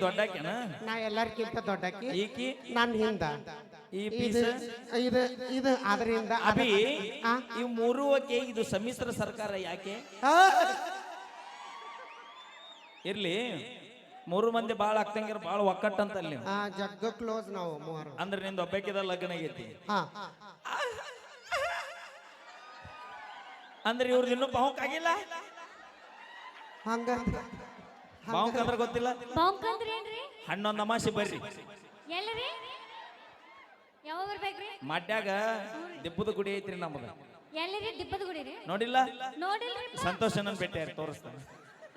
ದೊಡ್ಡಾಕೆನ ನಾ ಎಲ್ಲರಿಗಿಂತ ದೊಡ್ಡಕಿ ಈಕಿ? ನನ್ನ ಹಿಂದ. ಈ ಇದು ಪೀಸ್? ಇದು ಇದು ಅದರಿಂದ ಅಭಿ ಆ? ಈ ಮೂರು ಓಕೆ ಇದು ಸಮ್ಮಿಶ್ರ ಸರ್ಕಾರ ಯಾಕೆ? ಇರ್ಲಿ ಮೂರು ಮಂದಿ ಬಾಳ ಆಗ್ತಂಗಿರ ಬಾಳ ಒಕ್ಕಟ್ಟಂತ ಅಲ್ಲಿ ನೀವು ಜಗ್ಗ ಕ್ಲೋಸ್ ನಾವು ಮೂವರು. ಅಂದ್ರೆ ನಿಂದ ಒಬ್ಬಾಕಿದ ಲಗ್ನ ಆಗೈತಿ. ಹಾ. ಅಂದ್ರೆ ಇವ್ರದ್ದು ಇನ್ನೂ ಬಾವುಕ್ ಆಗಿಲ್ಲ ಹಂಗ ಬಾವುಕ್ ಅಂದ್ರೆ ಗೊತ್ತಿಲ್ಲ. ಬಾಂಕಂದ್ರಿ ಏನ್ರಿ? ಹನ್ನೊಂದು ಅಮಾಸಿ ಬರ್ರಿ. ಎಲ್ಲರಿ? ಯಾವಾಗ ಬರ್ಬೇಕ್ರಿ? ಮಡ್ಯಾಗ ದಿಬ್ಬದ ಗುಡಿ ಐತ್ರಿ ನಮ್ಮದ ಎಲ್ಲರಿ? ದಿಬ್ಬದ ಗುಡಿ ರೀ ನೋಡಿಲ್ಲ? ನೋಡಿಲ್ರಿ ಸಂತೋಷನನ್ ಭೇಟಿ ತೋರಿಸ್ತಾನೆ?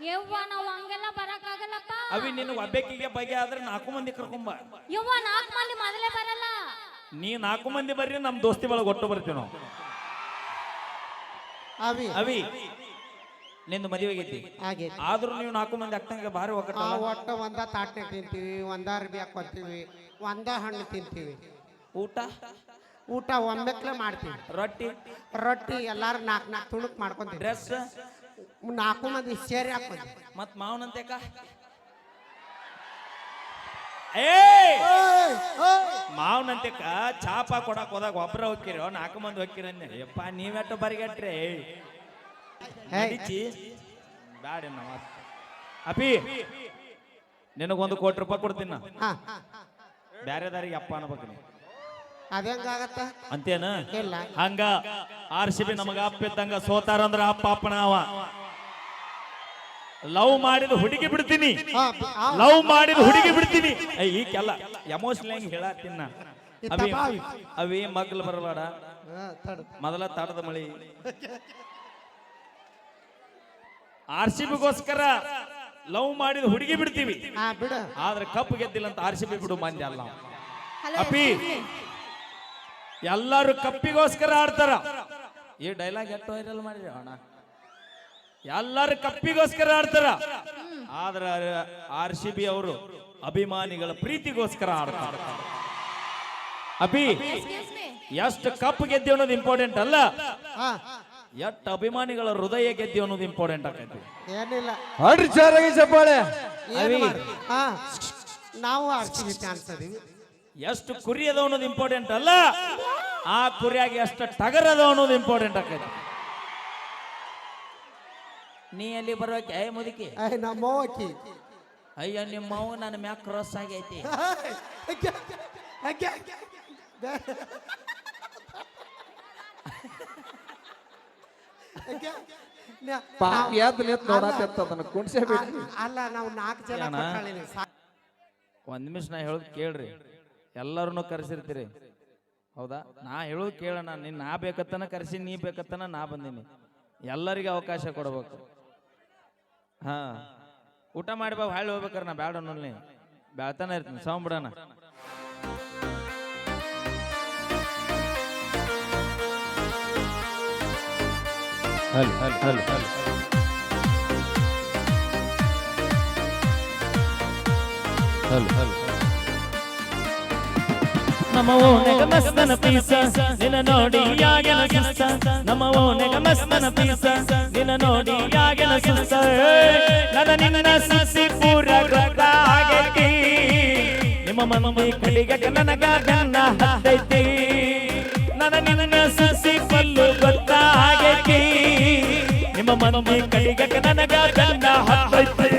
ಯವ್ವ ನಾವು ಹಂಗೆಲ್ಲ ಬರಕ್ಕಾಗಲ್ಲಪ್ಪ. ಅವಿ ನಿನ್ ಒಬ್ಬಕ್ಕಿಗೆ ಬಗೆ ಆದ್ರೆ ನಾಲ್ಕು ಮಂದಿ ಕರ್ಕೊಂಬ ಯವ್ವ ನಾಲ್ಕು ಮಂದಿ ಮೊದಲೇ ಬರಲ್ಲ. ನೀ ನಾಲ್ಕು ಮಂದಿ ಬರ್ರಿ ನಮ್ ದೋಸ್ತಿ ಒಳಗೆ ಒಟ್ಟು ಬರ್ತೀವಿ ನಾವು ಅವಿ. ಅವಿ. ನಿಂದು ಮದುವೆ ಆಗೈತಿ ಆಗೈತಿ ಆದ್ರೂ ನೀವು ನಾಲ್ಕು ಮಂದಿ ಅಕ್ಕಂಗೆ ಭಾರಿ ಆ ಒಕ್ಕಟ್ಟಲ್ಲ ಒಟ್ಟ ಒಂದ ತಾಟ್ನೆ ತಿಂತೀವಿ ಒಂದ ಅರ್ಬಿ ಹಾಕೊತೀವಿ ಒಂದ ಹಣ್ಣು ತಿಂತೀವಿ. ಊಟ? ಊಟ ಒಮ್ಮೆಕ್ಲೆ ಮಾಡ್ತೀವಿ. ರೊಟ್ಟಿ? ರೊಟ್ಟಿ ಎಲ್ಲಾರು ನಾಲ್ಕು ನಾಲ್ಕು ತುಣುಕ್ ಮಾಡ್ಕೊಂತೀವಿ ಡ್ರೆಸ್? ನಾಲ್ಕು ಮಂದಿ ಸೇರಿ ಹಾಕೊಂತೀವಿ ಮತ್ ಮಾವನಂತೆಕ ಏ! ಮಾವನಂತೆಕ ಚಾಪ ಕೊಡಕ್ ಹೋದಾಗ ಒಬ್ರ ಹೋಗ್ಕಿರೋ ನಾಲ್ಕು ಮಂದಿ ಹೋಗ್ಕಿರ ಯಪ್ಪ ನೀವೆಟ್ಟು ಬರಿಗಟ್ರಿ? ಬ್ಯಾಡ ನಮ್ಮ ಅಪಿ ನಿನಗೊಂದು ಕೋಟಿ ರೂಪಾಯಿ ಕೊಡ್ತೀನಿ ಬ್ಯಾರೆ ದಾರಿಗೆ ಅಪ್ಪ ಅನ್ಬೇಕು ನೀ ಅದೇಂಗಾಗತ್ತ ಅಂತೇನ ಇಲ್ಲ. ಹಂಗ ಆರ್ ಸಿ ಬಿ ನಮಗ ಅಪ್ಪ ಇದ್ದಂಗ ಸೋತಾರ ಅಂದ್ರ ಅಪ್ಪ ಅಪ್ಪನ ಅವ. ಲವ್ ಮಾಡಿದ ಹುಡುಗಿ ಬಿಡ್ತೀನಿ. ಲವ್ ಮಾಡಿದ ಹುಡುಗಿ ಬಿಡ್ತೀನಿ. ಈ ಈಕೆಲ್ಲ ಎಮೋಷನಲ್ ಹೆಂಗ್ ಹೇಳತ್ತಿನ ಅವೇ ಅವಿ ಅವಿ ಮಗ್ಲು ಬರಬೇಡ. ಮೊದಲ ತಡದ ಮಳಿ. ಆರ್ ಸಿ ಬಿಗೋಸ್ಕರ ಲವ್ ಮಾಡಿದ ಹುಡುಗಿ ಬಿಡ್ತೀವಿ. ಬಿಡು. ಆದ್ರೆ ಕಪ್ಪು ಗೆದ್ದಿಲ್ಲ ಅಂತ ಆರ್ ಸಿ ಬಿ ಬಿಡು ಮಂದಿ ಅಲ್ಲ. ನಾವು. ಅಪ್ಪಿ ಎಲ್ಲಾರು ಕಪ್ಪಿಗೋಸ್ಕರ ಆಡ್ತಾರ. ಈ ಡೈಲಾಗ್ ಎಷ್ಟು ವೈರಲ್ ಮಾಡಿದ್ರೆ ಅಣ್ಣ. ಎಲ್ಲಾರು ಕಪ್ಪಿಗೋಸ್ಕರ ಆಡ್ತಾರ. ಆದ್ರ ಆರ್ ಸಿ ಬಿ ಅವರು ಅಭಿಮಾನಿಗಳ ಪ್ರೀತಿಗೋಸ್ಕರ ಆಡ್ತಾರ. ಅಭಿ ಎಷ್ಟು ಕಪ್ ಗೆದ್ದಿ ಅನ್ನೋದು ಇಂಪಾರ್ಟೆಂಟ್ ಅಲ್ಲ. ಹಾ ಎಷ್ಟು ಅಭಿಮಾನಿಗಳ ಹೃದಯ ಗೆದ್ದಿ ಅನ್ನೋದು ಇಂಪಾರ್ಟೆಂಟ್ ಆಗೈತಿ ಏನಿಲ್ಲ ಹಾಡ್ರಿ ಚಾರಾಗಿ ಚಪ್ಪಾಳೆ ಏನು ಮಾಡ್- ಹಾ ನಾವು ಆಡ್ತೀವಿ ಅದೀವಿ ಎಷ್ಟು ಕುರಿ ಅದ ಅನ್ನೋದು ಇಂಪಾರ್ಟೆಂಟ್ ಅಲ್ಲ ಆ ಕುರಿಯಾಗಿ ಎಷ್ಟು ಟಗರ್ ಅದ ಅನ್ನೋದು ಇಂಪಾರ್ಟೆಂಟ್ ಆಗೈತಿ ನೀ ಅಲ್ಲಿ ಬರ್ಬೇಕು ಏ ಮುದುಕಿ ಏ ನಮ್ಮ ಅಕ್ಕಿ ಅಯ್ಯ ನಿಮ್ಮ ಮಾವು ನನ್ನ ಮ್ಯಾಕ್ ಕ್ರಾಸ್ ಆಗೈತಿ ಪಾಪ ಎದ್ದು ನಿಂತು ನೋಡಾಕತ್ತ ಅದನ್ನ ಕುಣ್ಸೇ ಬಿಟ್ಟು ಅಲ್ಲ ನಾವು ನಾಲ್ಕು ಜನ ಏನ? ಕೊಟ್ಟಾಳಿನಿ. ಸಾ- ಒಂದ್ ನಿಮಿಷ ನಾ ಹೇಳೋದು ಕೇಳ್ರಿ. ಎಲ್ಲರನ್ನು ಕರೆಸಿರ್ತೀರಿ. ಹೌದಾ? ನಾ ಹೇಳೋದು ಕೇಳೋಣ. ನೀನ್ ನಾ ಬೇಕತ್ತನ ಕರೆಸಿ ನೀ ಬೇಕತ್ತನ ನಾ ಬಂದೀನಿ. ಎಲ್ಲರಿಗೆ ಅವಕಾಶ ಕೊಡ್ಬೇಕು. ಹಾ. ಊಟ ಮಾಡಿ ಬಾ ಹಳ್ಳಿ ಹೋಗ್ಬೇಕಾರ ನಾ ಬ್ಯಾಡ ನೋಡ್ಲಿ ಬ್ಯಾಳ್ತಾನೆ ಇರ್ತೀನಿ. ಸೌಂಡ್ ಬಿಡೋಣ. ಹಲ್, ಹಲೋ ಹಲೋ, ಹಲ್. ಹಲ್ ಹಲ್. ನಮ್ಮ ಓನೆಗ ಮಸ್ತನ ಪೀಸ, ನಿನ್ನ ನೋಡಿ ಯಾಗೆಲ ಸುಸ್ತ. ನಮ್ಮ ಓನೆಗ ಮಸ್ತನ ಪೀಸ, ನಿನ್ನ ನೋಡಿ ಯಾಗೆಲ ಸುಸ್ತ. ನನ್ನ ನಿನ್ನ ಸುಸಿ ಪೂರ ಆಗೈತಿ. ನಿಮ್ಮ ಮಂದಿ ಕಡಿಗ ನನಗ ಗನ್ನ ಹತ್ತೈತಿ. ಮಂದಿ ಕಡಿಗ ನನಗ ಗನ್ನ ಹತ್ತೈತಿ.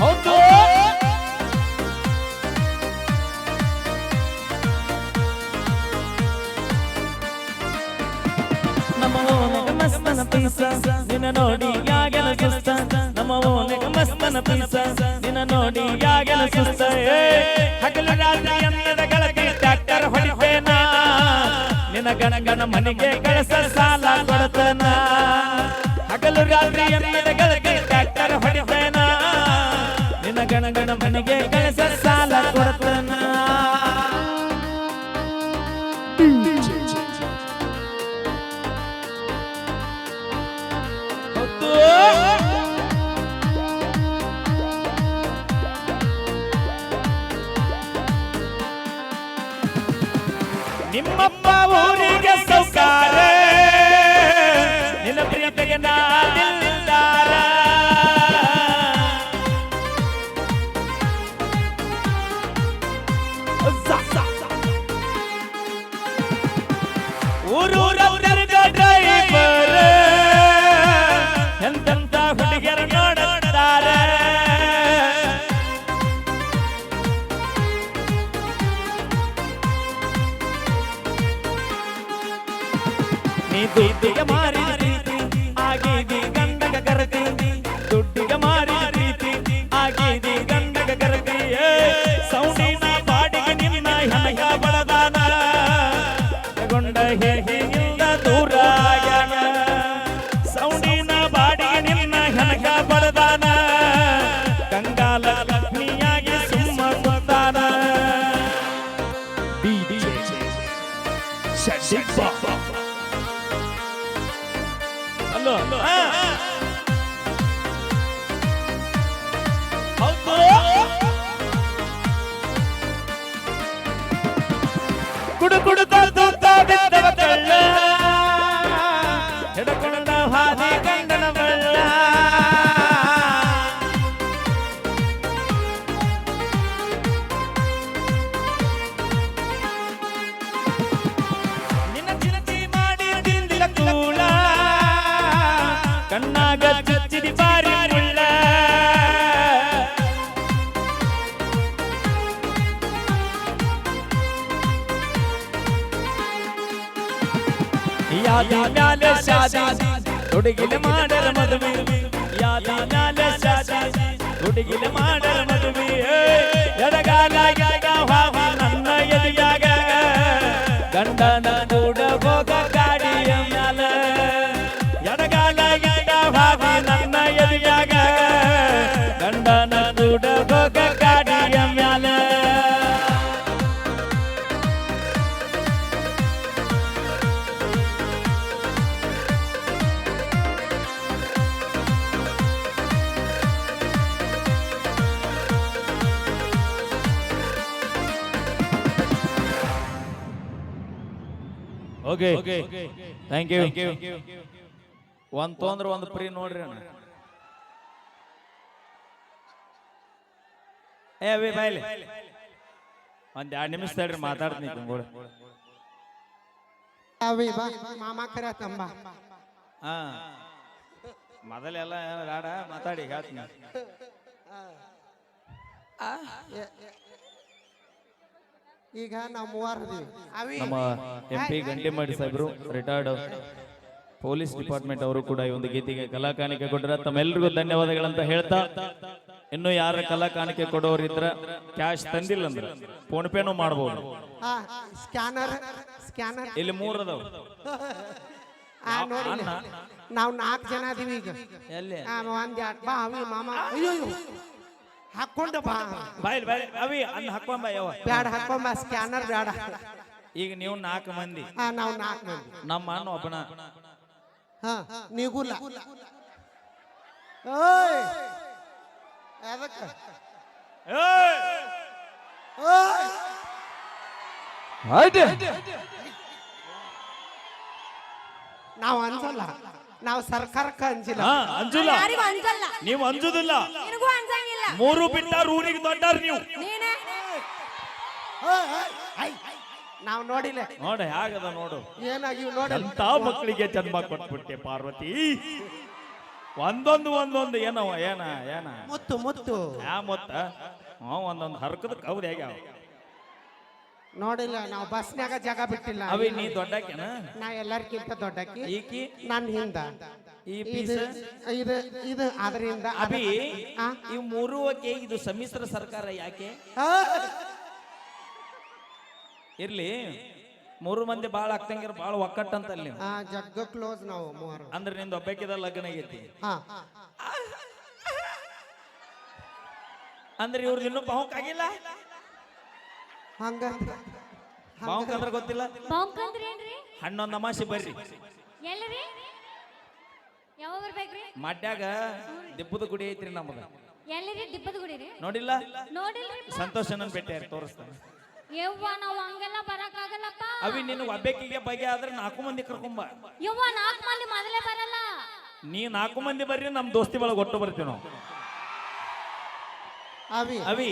ಹೌದು. ನಮ್ಮ ಓನೆಗ ಮಸ್ತನ ಪೀಸ ನಿನ್ನ ನೋಡಿ ಯಾಗೆನ ಸುಸ್ತ. ನಮ್ಮ ಓನೆಗ ಮಸ್ತನ ಪೀಸ ನಿನ್ನ ನೋಡಿ ಯಾಗೆನ ಸುಸ್ತ. ಏ, ಹಗಲು ರಾತ್ರಿ. ಗಣ ಗಣ ಮನೆಗೆ ಕಳಸ ಸಾಲ ಕೊಡತನ. ಹಗಲು ರಾತ್ರಿ ಅನ್ನದ ಗೊಂಡ ಹೇಹಿಯಿಂದ ಕುಡು ಕುಡು ತೂತ യാദിനാലെ ശാദി. തുടികിലെ മാടര മധുവി യാദിനാലെ ശാദി. തുടികിലെ മാടര മധുവി എടകാലായി ಓಕೆ ಥ್ಯಾಂಕ್ ಯು ಒಂದು ತೊಂದ್ರೆ ಒಂದು ಫ್ರೀ ನೋಡ್ರಿ ಅಣ್ಣ. ಏ ಅವಿ ಬಾಯ್ಲಿ. ಒಂದ್ ಎರಡ್ ನಿಮಿಷ ತಡ್ರಿ ಮಾತಾಡ್ತೀನಿ ಕೂಡ. ಅವಿ ಬಾ. ಮಾಮ ಕರ ತಂಬ. ಹಾ. ಮೊದಲೆಲ್ಲ ಬೇಡ ಮಾತಾಡಿ ಹೇಳ್ತೀನಿ. ಈಗ ನಾವು ಮೂವರು ಅವಿ ನಮ್ಮ ಎಂ ಪಿ ಗಂಟಿಮಾಡಿ ಸಾಹೇಬರು ರಿಟೈರ್ಡ್ ಪೊಲೀಸ್ ಡಿಪಾರ್ಟ್ಮೆಂಟ್ ಅವರು ಕೂಡ ಈ ಒಂದು ಗೀತೆಗೆ ಕಲಾಕಾಣಿಕೆ ಕೊಟ್ಟರೆ ತಮ್ಮೆಲ್ಲರಿಗೂ ಧನ್ಯವಾದಗಳಂತ ಹೇಳ್ತಾ ಇನ್ನು ಯಾರ ಕಲಾಕಾಣಿಕೆ ಕೊಡೋರಿದ್ರ ಕ್ಯಾಶ್ ತಂದಿಲ್ಲ ಅಂದ್ರೆ ಫೋನ್ ಪೇನು ಮಾಡಬಹುದು ಸ್ಕ್ಯಾನರ್ ಸ್ಕ್ಯಾನರ್ ಇಲ್ಲಿ ಮೂರ್ ಅದಾವ. ಆ ನೋಡಿ ನಾವು ನಾಲ್ಕು ಜನ ಅದೀವಿ ಈಗ. ಎಲ್ಲಿ? ಒಂದ್ ಎರಡ್ ಬಾ ಅವಿ ಮಾಮ. ಅಯ್ಯೋ. ಹಾಕ್ಕೊಂಡು ಬಾ. ಬಾಯ್ ಬಾಯ್ ಅವಿ ಅನ್ನ ಹಾಕೊಂಬ ಯಾವ ಬ್ಯಾಡ ಹಾಕೊಂಬ ಸ್ಕ್ಯಾನರ್ ಬ್ಯಾಡ. ಈಗ ನೀವು ನಾಲ್ಕು ಮಂದಿ. ಹಾ ನಾವು ನಾಲ್ಕು ಮಂದಿ. ನಮ್ಮ ಅಣ್ಣ ಒಬ್ಬನ. ಹಾ ನಿಗುಲ್ಲ ಓಯ್. ಅದಕ್ಕ ಏಯ್! ಓಯ್. ಆಯ್ತು. ನಾವು ಅನ್ಸಲ್ಲ. ನಾವು ಸರ್ಕಾರಕ್ಕೆ ಅಂಜಿಲ್ಲ ಅಂಜಲ್ಲ ನೀವು ಅಂಜುದಿಲ್ಲ ನಿನಗೂ ಅಂಜಂಗಿಲ್ಲ ಮೂರು ಬಿಟ್ಟಾರ ಊರಿಗೆ ದೊಡ್ಡಾರ್ ನೀವು. ನೀನೇ? ನಾವು ನೋಡಿಲ್ಲ. ನೋಡ ಹೇಗದ ನೋಡು. ಏನಾಗಿ ನೋಡಿ ಅಂತ ಮಕ್ಕಳಿಗೆ ಜನ್ಮ ಕೊಟ್ಬಿಟ್ಟೆ ಪಾರ್ವತಿ? ಒಂದೊಂದು ಒಂದೊಂದು ಏನವ ಏನ ಏನ? ಮುತ್ತು ಮುತ್ತು. ಯಾ ಮುತ್ತ. ಹ್ಞೂ ಒಂದೊಂದು ಹರ್ಕದ ಕೌದ್ ಹೇಗ್ಯಾವ ನೋಡಿಲ್ಲ ನಾವು ಬಸ್ನ್ಯಾಗ ಜಾಗ ಬಿಟ್ಟಿಲ್ಲ. ಅವಿ ನೀ ದೊಡ್ಡಾಕೆನ ನಾ ಎಲ್ಲರಿಗಿಂತ ದೊಡ್ಡಕ್ಕಿ ಈಕಿ? ನನ್ನ ಹಿಂದ. ಈ ಇದು ಪೀಸ್ ಇದು ಇದು ಅದರಿಂದ ಅಭಿ? ಈ ಮೂರು ಓಕೆ ಇದು ಸಮ್ಮಿಶ್ರ ಸರ್ಕಾರ ಯಾಕೆ? ಇರ್ಲಿ ಮೂರು ಮಂದಿ ಬಾಳ ಅಕ್ಕಂಗಿರ ಬಾಳ ಒಕ್ಕಟ್ಟಂತ ಅಲ್ಲಿ ನೀವು. ಆ ಜಗ್ಗ ಕ್ಲೋಸ್ ನಾವು ಮೂವರು. ಅಂದ್ರೆ ನಿಂದ ಒಬ್ಬಕ್ಕಿದ ಲಗ್ನ ಆಗೈತಿ. ಹಾ. ಅಂದ್ರೆ ಇವ್ರದ್ದು ಇನ್ನೂ ಆಗಿಲ್ಲ ಹಂಗ? ಅಂದ್ರೆ ಗೊತ್ತಿಲ್ಲ? ಬಾಂಕಂದ್ರಿ ಏನ್ರಿ? ಹನ್ನೊಂದು ಅಮಾಸಿ ಬರ್ರಿ. ಎಲ್ಲರಿ? ಯಾವಾಗ ಬರ್ಬೇಕ್ರಿ? ಮಡ್ಯಾಗ ದಿಬ್ಬದ ಗುಡಿ ಐತ್ರಿ ನಮ್ಮದ ಎಲ್ಲಿರಿ? ದಿಬ್ಬದ ಗುಡಿ ರೀ ನೋಡಿಲ್ಲ? ನೋಡಿಲ್ರಿ ಸಂತೋಷನನ್ ಭೇಟಿ ತೋರಿಸ್ತಾನೆ? ಯವ್ವ ನಾವು ಹಂಗೆಲ್ಲ ಬರಕ್ಕಾಗಲ್ಲಪ್ಪ. ಅವಿ ನಿನ್ ಒಬ್ಬಕಿಗೆ ಬಗೆ ಆದ್ರೆ ನಾಲ್ಕು ಮಂದಿ ಕರ್ಕೊಂಬ ಯವ್ವ ನಾಲ್ಕು ಮಂದಿ ಮೊದಲೇ ಬರಲ್ಲ. ನೀ ನಾಲ್ಕು ಮಂದಿ ಬರ್ರಿ ನಮ್ ದೋಸ್ತಿ ಒಳಗೆ ಒಟ್ಟು ಬರ್ತೀವಿ ನಾವು. ಅವಿ. ಅವಿ.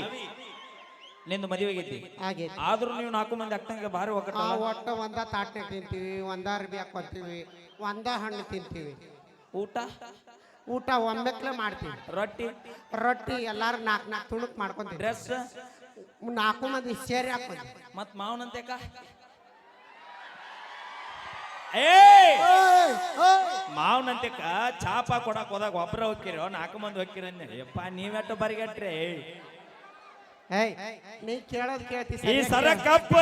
ನಿಂದು ಮದುವೆ ಆಗೈತಿ ಹಾಗೆ. ಆದ್ರೂ ನೀವು ನಾಲ್ಕು ಮಂದಿ ಅಕ್ಕಂಗೆ ಬಾರಿ ಆ ಒಟ್ಟ ಒಂದ ತಾಟ್ನೆ ತಿಂತೀವಿ ಒಂದ ಅರ್ಬಿ ಹಾಕೊತೀವಿ ಒಂದ ಹಣ್ಣು ತಿಂತೀವಿ. ಊಟ? ಊಟ ಒಮ್ಮೆಕ್ಲೆ ಮಾಡ್ತೀವಿ. ರೊಟ್ಟಿ? ರೊಟ್ಟಿ ಎಲ್ಲಾರು ನಾಲ್ಕು ನಾಲ್ಕು ತುಣುಕ್ ಮಾಡ್ಕೊಂತೀವಿ ಡ್ರೆಸ್? ನಾಲ್ಕು ಮಂದಿ ಸೇರಿ ಹಾಕೊಂತೀವಿ ಮತ್ ಮಾವನಂತೆಕ ಏ! ಮಾವನಂತಿಕ ಚಾಪ ಕೊಡಕ್ ಹೋದಾಗ ಒಬ್ರ ಹೋಗ್ಕಿರೋ ನಾಲ್ಕು ಮಂದಿ ಹೋಗ್ಕಿರ ಯಪ್ಪ ನೀವೆಟ್ಟು ಬರಿಗಟ್ರಿ? ಏಯ್ ನೀ ಕೇಳೋದ್ ಕೇಳ್ತಿ ಈ ಸರ ಕೇಳು. ಕಪ್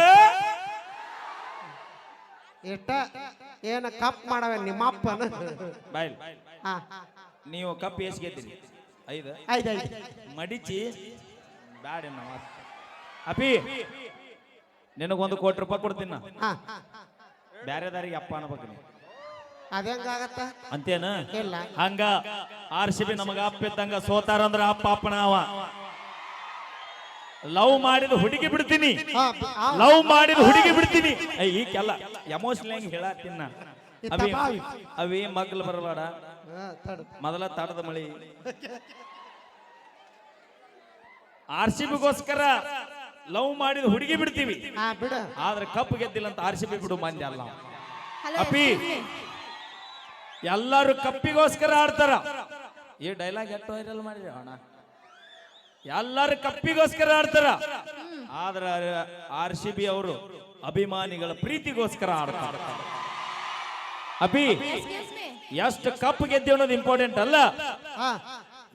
ಇಷ್ಟ ಏನ ಕಪ್ ಮಾಡವ ನಿಮ್ಮಪ್ಪನ ಬಾಯ್ ಹಾ. ನೀವು ಕಪ್ ಎಷ್ಟು ಗೆದ್ದಿರಿ? ಐದು? ಐದು ಐದು. ಮಡಿಚಿ? ಬ್ಯಾಡ ನಾವು ಅಪಿ ನಿನಗೊಂದು ಕೋಟಿ ರೂಪಾಯಿ ಕೊಡ್ತೀನಿ ನಾ. ಹಾ. ಬ್ಯಾರೆ ದಾರಿಗೆ ಅಪ್ಪ ಅನ್ಬೇಕು ನೀ. ಅದೇಂಗಾಗತ್ತ? ಅಂತೇನ ಇಲ್ಲ. ಹಂಗ ಆರ್ ಸಿ ಬಿ ನಮಗ ಅಪ್ಪ ಇದ್ದಂಗ ಸೋತಾರಂದ್ರ ಅಪ್ಪ ಅಪ್ಪನ ಅವ. ಲವ್ ಮಾಡಿದ ಹುಡುಗಿ ಬಿಡ್ತೀನಿ. ಹಾ, ಲವ್ ಮಾಡಿದ ಹುಡುಗಿ ಬಿಡ್ತೀನಿ. ಏ, ಈಕೆಲ್ಲ ಎಮೋಷನಲ್ ಹೆಂಗ್ ಹೇಳತ್ತಿನ ಅವೇ ಅವಿ ಮಗ್ಲು ಬರಬೇಡ ಮೊದಲ ತಡದ ಮಳಿ. ಆರ್ ಸಿ ಬಿಗೋಸ್ಕರ ಲವ್ ಮಾಡಿದ ಹುಡುಗಿ ಬಿಡ್ತೀವಿ. ಹಾ ಬಿಡು. ಆದ್ರೆ ಕಪ್ ಗೆದ್ದಿಲ್ಲ ಅಂತ ಆರ್ ಸಿ ಬಿ ಬಿಡು ಮಂದಿ ಅಲ್ಲ. ನಾವು. ಅಪ್ಪಿ ಎಲ್ಲರೂ ಕಪ್ಪಿಗೋಸ್ಕರ ಆಡ್ತಾರ. ಈ ಡೈಲಾಗ್ ಎಷ್ಟು ವೈರಲ್ ಮಾಡಿರಿ ಅಣ್ಣ? ಎಲ್ಲರೂ ಕಪ್ಪಿಗೋಸ್ಕರ ಆಡ್ತಾರ. ಆದ್ರ ಆರ್ ಸಿ ಬಿ ಅವರು ಅಭಿಮಾನಿಗಳ ಪ್ರೀತಿಗೋಸ್ಕರ ಆಡ್ತಾರ. ಅಭಿ ಎಷ್ಟು ಕಪ್ ಗೆದ್ದಿ ಅನ್ನೋದು ಇಂಪಾರ್ಟೆಂಟ್ ಅಲ್ಲ. ಹಾ.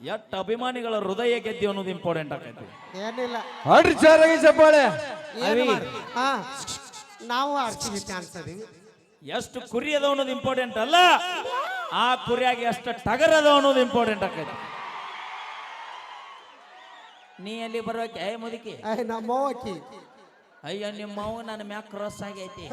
ಎಷ್ಟು ಅಭಿಮಾನಿಗಳ ಹೃದಯ ಗೆದ್ದಿ ಅನ್ನೋದು ಇಂಪಾರ್ಟೆಂಟ್ ಆಗೈತಿ ಏನಿಲ್ಲ. ಹೊಡ್ರಿ ಜೋರಾಗಿ ಚಪ್ಪಾಳೆ. ನಾವು ಆರ್ಸಿಬಿ ಫ್ಯಾನ್ಸ್ ಅದೀವಿ. ಎಷ್ಟು ಕುರಿ ಅದ ಅನ್ನೋದು ಇಂಪಾರ್ಟೆಂಟ್ ಅಲ್ಲ. ಆ ಕುರಿಯಾಗಿ ಎಷ್ಟು ಟಗರ್ ಅದ ಅನ್ನೋದು ಇಂಪಾರ್ಟೆಂಟ್ ಆಕೈತಿ. ನೀ ಅಲ್ಲಿ ಬರ್ಬೇಕು ಏ ಮುದುಕಿ. ಐ ನಮ್ಮ ಅಕ್ಕಿ ಅಯ್ಯ ನಿಮ್ಮ ಮಾವು ನನ್ನ ಮ್ಯಾಕ್ ಕ್ರಾಸ್ ಆಗೈತಿ.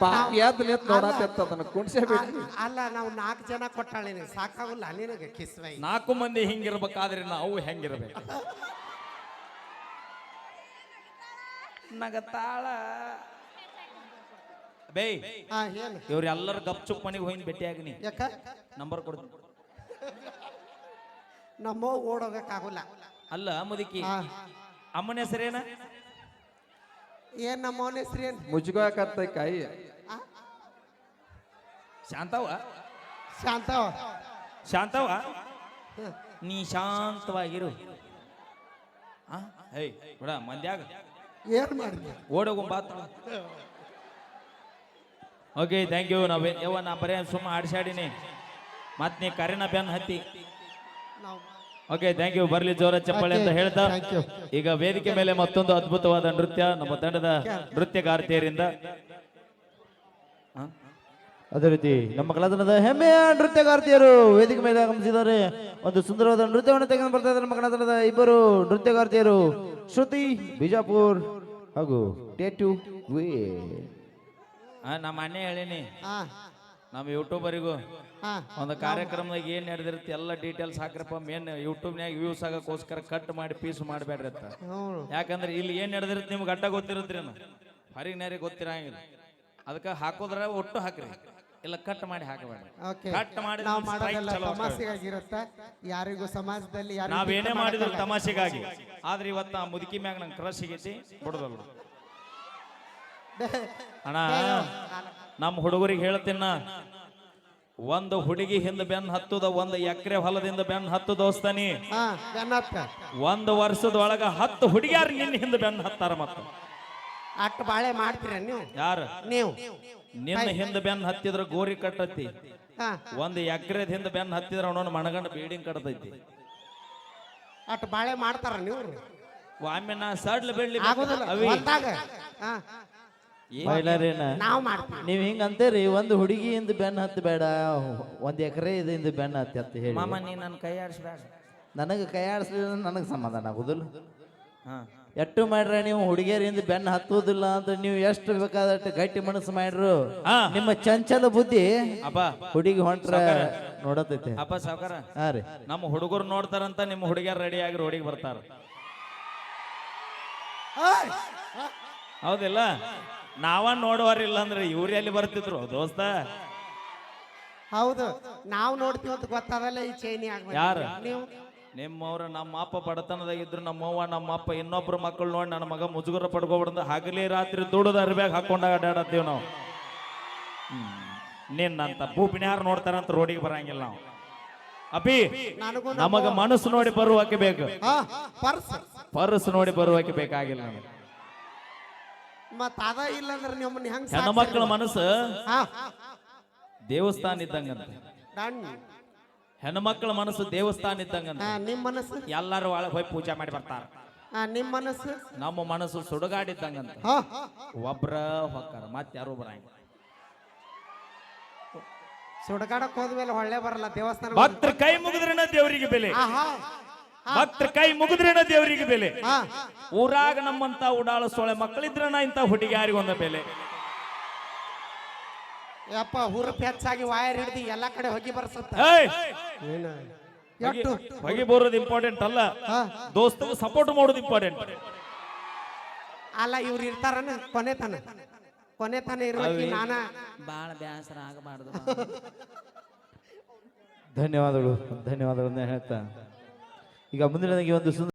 ಪಾಪ ಎದ್ದು ನಿಂತ್ ನೋಡಾತಿತ್ತ ಅದನ್ನ ಕುಣ್ಸೇ ಅಲ್ಲ ನಾವು ನಾಲ್ಕು ಜನ ಕೊಟ್ಟಾಳೆ ನಿನಗೆ ಸಾಕಾಗಲ್ಲ ನಿನಗೆ ಕಿಸ್ವೈ ನಾಲ್ಕು ಮಂದಿ ಹಿಂಗಿರ್ಬೇಕಾದ್ರೆ ನಾವು ಹೆಂಗಿರ್ಬೇಕು? ನಗತಾಳ. ಬೇ. ಹಾ ಏನು ಇವ್ರೆಲ್ಲರೂ ಗಪ್ ಚುಪ್ ಮನೆಗೆ ಭೇಟಿಯಾಗಿ ಭೇಟಿಯಾಗಿನಿ. ಯಾಕ? ನಂಬರ್ ಕೊಡ್ತೀನಿ ನಮ್ಮ ಓಡೋಗಕ್ಕಾಗಲ್ಲ. ಅಲ್ಲ ಮುದುಕಿ. ಹಾ ಅಮ್ಮನ ಹೆಸರೇನ ಏನ್? ನಮ್ಮ ಅವನ ಹೆಸ್ರು ಏನ್? ಮುಜ್ಕೋಕತ್ತ ಕೈ ಶಾಂತವ ಶಾಂತವ ಶಾಂತವ ನೀ ಶಾಂತವಾಗಿರು. ಆ? ಹೇ ಬಿಡ ಮಂದ್ಯಾಗ. ಏನ್ ಮಾಡಿದ್ಯ? ಓಡೋಗು ಬಾತ್ ಓಕೆ ಥ್ಯಾಂಕ್ ಯು ನಾವೇ ಯವ್ವ ನಾ ಬರೇ ಸುಮ್ಮ ಆಡ್ಸಾಡಿನಿ ಮತ್ತೆ ನೀ ಕರೆನ ಬೆನ್ ಹತ್ತಿ. ಓಕೆ ಥ್ಯಾಂಕ್ ಯು ಬರ್ಲಿ ಜೋರ ಚಪ್ಪಳೆ ಅಂತ ಹೇಳ್ತಾ. ಈಗ ವೇದಿಕೆ ಮೇಲೆ ಮತ್ತೊಂದು ಅದ್ಭುತವಾದ ನೃತ್ಯ ನಮ್ಮ ತಂಡದ ನೃತ್ಯಗಾರ್ತಿಯರಿಂದ? ಅದೇ ರೀತಿ ನಮ್ಮ ಕಲಾತನದ ಹೆಮ್ಮೆಯ ನೃತ್ಯಗಾರ್ತಿಯರು ವೇದಿಕೆ ಮೇಲೆ ಆಗಮಿಸಿದ್ದಾರೆ. ಒಂದು ಸುಂದರವಾದ ನೃತ್ಯವನ್ನು ತೆಗೆದು ಬರ್ತಾ ಇದ್ದಾರೆ ನಮ್ಮ ಕಲಾತನದ ಇಬ್ಬರು ನೃತ್ಯಗಾರ್ತಿಯರು ಶ್ರುತಿ ಬಿಜಾಪುರ್ ಹಾಗೂ ಟೇಟು ವೇ ನಮ್ಮ ಅಣ್ಣ ಹೇಳಿನಿ. ಹಾ. ನಮ್ಮ ಯೂಟ್ಯೂಬರಿಗೂ ಹಾ. ಒಂದು ಕಾರ್ಯಕ್ರಮದಾಗ ಏನ್ ನಡೆದಿರುತ್ತೆ ಎಲ್ಲ ಡೀಟೇಲ್ಸ್ ಹಾಕ್ರಪ್ಪ. ಮೇನ್ ಯೂಟ್ಯೂಬ್ನ್ಯಾಗ ವ್ಯೂಸ್ ಆಗಕ್ಕೋಸ್ಕರ ಕಟ್ ಮಾಡಿ ಪೀಸ್ ಮಾಡಬೇಡ್ರಿ ಅಂತ. ಯಾಕಂದ್ರೆ ಇಲ್ಲಿ ಏನ್ ನಡೆದಿರುತ್ತೆ ನಿಮ್ಗೆ ಅಡ್ಡ ಗೊತ್ತಿರುತ್ತೆ ಹರಿ ನೇರಿಗೆ ಗೊತ್ತಿರಂಗಿಲ್ಲ. ಅದಕ್ಕೆ ಹಾಕೋದ್ರ ಒಟ್ಟು ಹಾಕ್ರಿ. ಇಲ್ಲ ಕಟ್ ಮಾಡಿ ಹಾಕಬೇಡ್ರಿ. ಓಕೆ ಕಟ್ ಮಾಡಿ ನಾವು ಮಾಡೋದೆಲ್ಲ ತಮಾಷೆಗಾಗಿರುತ್ತ. ಯಾರಿಗೂ ಸಮಾಜದಲ್ಲಿ ನಾವೇನೇ ಮಾಡಿದ್ರು. ತಮಾಷೆಗಾಗಿ. ಆದ್ರೆ ಇವತ್ತು ಆ ಮುದುಕಿ ಮ್ಯಾಗ ನಂಗೆ ಕ್ರಶ್ ಸಿಗೈತಿ ಬಿಡೋದಲ್ಲ ಅಣ್ಣ ನಮ್ಮ ಹುಡುಗರಿಗೆ ಹೇಳ್ತೀನ ಒಂದು ಹುಡುಗಿ ಹಿಂದ ಬೆನ್ ಹತ್ತದ ಒಂದು ಎಕರೆ ಹೊಲದಿಂದ ಬೆನ್ ಹತ್ತು ದೋಸ್ತಾನಿ. ಒಂದು ವರ್ಷದ ಒಂದು ವರ್ಷದೊಳಗ ಹತ್ತು ಹುಡುಗಿಯಾರು ನಿನ್ನ ಹಿಂದ ಬೆನ್ ಹತ್ತಾರ ಮತ್ತ. ಅಟ್ಟ ಬಾಳೆ ಮಾಡ್ತೀರ ನೀವು? ಯಾರು? ನೀವು. ನಿನ್ನ ಹಿಂದ ಬೆನ್ ಹತ್ತಿದ್ರ ಗೋರಿ ಕಟ್ಟತಿ. ಒಂದು ಎಕರೆದ ಹಿಂದ ಬೆನ್ ಹತ್ತಿದ್ರ ಅವನೊಂದು ಮಣಗಂಡ ಬೀಡಿಂಗ್ ಕಟ್ಟತೈತಿ ಅಟ್ಟ ಬಾಳೆ ಮಾಡ್ತಾರ ನೀವು? ಒಮ್ಮೆ ನಾ ಸಡ್ಲ ಬೆಳ್ಳಿ ಆಗೋದಿಲ್ಲ. ಹೊಲ್ದಾಗ. ಬೈಲಾರೇನ? ನಾವು ಮಾಡ್ತೀವಿ. ನೀವ್ ಹಿಂಗ ಅಂತೀರಿ ಒಂದು ಹುಡುಗಿಯಿಂದ ಬೆನ್ನ ಹತ್ತು ಬೇಡ ಒಂದ್ ಎಕರೆ ಇದರಿಂದ ಬೆನ್ನ ಹತ್ತಿ ಅಂತ ಹೇಳಿ. ಮಾಮ ನೀ ನನ್ನ ಕೈ ಆಡಿಸ್ಬೇಡ. ನನಗೆ ಕೈ ಆಡಿಸ್ಲಿಲ್ಲ ನನಗೆ ಸಮಾಧಾನ ಆಗುದಿಲ್ಲ. ಹಾಂ. ಎಟ್ಟು ಮಾಡ್ರೆ ನೀವು ಹುಡುಗಿಯರಿಂದ ಬೆನ್ನ ಹತ್ತುವುದಿಲ್ಲ ಅಂತ ನೀವು ಎಷ್ಟು ಬೇಕಾದಷ್ಟು ಗಟ್ಟಿ ಮನಸ್ಸು ಮಾಡ್ರು? ಹಾ. ನಿಮ್ಮ ಚಂಚಲ ಬುದ್ಧಿ ಅಪ್ಪ ಹುಡುಗಿ ಹೊಂಟ್ರ ನೋಡತೈತೆ ಅಪ್ಪ ಸಾವುಕಾರ. ಹಾ ರೀ. ನಮ್ಮ ಹುಡುಗರು ನೋಡ್ತಾರಂತ ನಿಮ್ಮ ಹುಡುಗಿಯರ್ ರೆಡಿ ಆಗಿ ರೋಡಿಗೆ ಬರ್ತಾರ! ಹೌದಿಲ್ಲ? ನಾವ ನೋಡುವರಿಲ್ಲ ಅಂದ್ರೆ ಇವ್ರು ಎಲ್ಲಿ ಬರ್ತಿದ್ರು ದೋಸ್ತ? ಹೌದು ನಾವು ನೋಡ್ತೀವಿ ಅಂತ ಗೊತ್ತಾದಲ್ಲ ಈ ಚೈನಿ ಆಗ್ಬೇಕು ಯಾರು? ನೀವು? ನಿಮ್ಮವ್ರ ನಮ್ಮ ಅಪ್ಪ ಬಡತನದಾಗ ಇದ್ರು ನಮ್ಮವ್ವ ನಮ್ಮ ಅಪ್ಪ ಇನ್ನೊಬ್ರು ಮಕ್ಕಳು ನೋಡಿ ನನ್ನ ಮಗ ಮುಜುಗರ ಪಡ್ಕೊಬಿಡ್ದು ಹಗಲಿ ರಾತ್ರಿ ದುಡ್ದು ಅರ್ಬ್ಯಾಗ ಹಾಕೊಂಡಾಗ ಅಡ್ಡಾಡತ್ತೀವಿ ನಾವು. ಹ್ಮ್. ನಿನ್ನಂತ ಭೂಪಿನ್ಯಾರು ನೋಡ್ತಾರಂತ ರೋಡಿಗೆ ಬರಂಗಿಲ್ಲ ನಾವು. ಅಪಿ ನನಗೂ ನಮಗ ಮನಸ್ಸು ನೋಡಿ ಬರುವಕ್ಕೆ ಬೇಕು. ಹಾ ಪರ್ಸ್. ಪರ್ಸ್ ನೋಡಿ ಬರುವಕ್ಕೆ ಬೇಕಾಗಿಲ್ಲ ನಮಗೆ. ಮತ್ ಅದ ಇಲ್ಲ ಅಂದ್ರೆ ನಿಮ್ಮನ್ನ ಹೆಂಗ್ ಹೆಣ್ಣು ಮಕ್ಕಳ ಮನಸ್ಸು? ದೇವಸ್ಥಾನ ಇದ್ದಂಗಂತ. ಹೆಣ್ಣು ಮಕ್ಕಳ ಮನಸ್ಸು ದೇವಸ್ಥಾನ ಇದ್ದಂಗಂತ. ನಿಮ್ಮ ನಿಮ್ ಮನಸ್ಸು? ಎಲ್ಲರೂ ಒಳಗೆ ಹೋಗಿ ಪೂಜೆ ಮಾಡಿ ಬರ್ತಾರ. ನಿಮ್ಮ ನಿಮ್ ಮನಸ್ಸು? ನಮ್ಮ ಮನಸ್ಸು ಸುಡುಗಾಡಿದ್ದಂಗಂತ ಹಾ. ಒಬ್ರ ಹೊಕ್ಕಾರ ಮತ್ತೆ ಯಾರು ಬರಂಗ ಸುಡಗಾಡಕ್ ಹೋದ್ಮೇಲೆ ಒಳ್ಳೆ ಬರಲ್ಲ ದೇವಸ್ಥಾನ ಭಕ್ತರ ಕೈ ಮುಗಿದ್ರೆ ದೇವರಿಗೆ ಬೆಲೆ? ಭಕ್ತರ ಕೈ ಮುಗಿದ್ರೇನ ದೇವರಿಗೆ ಬೆಲೆ? ಹಾ. ಊರಾಗ ನಮ್ಮಂತ ಉಡಾಳ ಸೊಳೆ ಮಕ್ಕಳಿದ್ರನ ಇಂತ ಹುಡುಗಿ ಯಾರಿಗೊಂದ ಬೆಲೆ? ಯಪ್ಪ ಹುರುಪ್ ಹೆಚ್ಚಾಗಿ ವಾಯರ್ ಹಿಡಿದು ಎಲ್ಲಾ ಕಡೆ ಹೋಗಿ ಬರ್ಸತ್ತ. ಎಷ್ಟು ಹೊಗೆ ಬೋರೋದು ಇಂಪಾರ್ಟೆಂಟ್ ಅಲ್ಲ. ದೋಸ್ತ ದೋಸ್ತಗೆ ಸಪೋರ್ಟ್ ಮಾಡೋದು ಇಂಪಾರ್ಟೆಂಟ್ ಅಲ್ಲ ಇವ್ರು ಇರ್ತಾರನ? ಕೊನೆ ತನ. ಕೊನೆ ತನ ಇರ್ಬೇಕು ನಾನ. ಬಹಳ ಬ್ಯಾಸರ ಆಗಬಾರ್ದು. ಧನ್ಯವಾದಗಳು ಧನ್ಯವಾದಗಳನ್ನ ಹೇಳ್ತಾ. ಈಗ ಮುಂದಿನದಾಗಿ ಒಂದು ಸುಂದರ